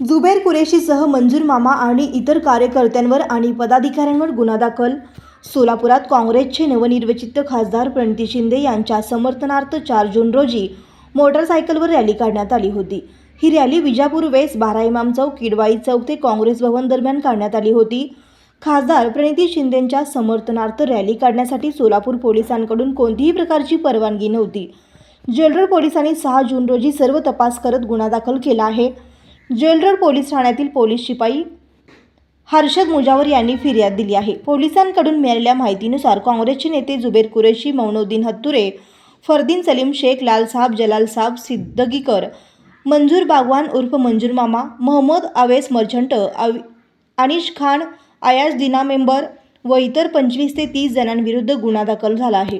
जुबेर कुरेशीसह मंजूर मामा आणि इतर कार्यकर्त्यांवर आणि पदाधिकाऱ्यांवर गुन्हा दाखल. सोलापुरात काँग्रेसचे नवनिर्वचित खासदार प्रणिती शिंदे यांच्या समर्थनार्थ चार जून रोजी मोटरसायकलवर रॅली काढण्यात आली होती. ही रॅली विजापूर वेस बारा इमाम चौक किडवाई चौक ते काँग्रेस भवन दरम्यान काढण्यात आली होती. खासदार प्रणिती शिंदेंच्या समर्थनार्थ रॅली काढण्यासाठी सोलापूर पोलिसांकडून कोणतीही प्रकारची परवानगी नव्हती. जनरल पोलिसांनी सहा जून रोजी सर्व तपास करत गुन्हा दाखल केला आहे. ज्वेलर पोलीस ठाण्यातील पोलीस शिपाई हर्षद मुजावर यांनी फिर्याद दिली आहे. पोलिसांकडून मिळालेल्या माहितीनुसार काँग्रेसचे नेते जुबेर कुरेशी मौनुद्दीन हत्तुरे फरदीन सलीम शेख लालसाब जलाल साहब सिद्दगीकर मंजूर बागवान उर्फ मंजूर मामा महम्मद अवेस मर्चंट अव अनिश खान आयाज दिना मेंबर व इतर पंचवीस ते तीस जणांविरुद्ध गुन्हा दाखल झाला आहे.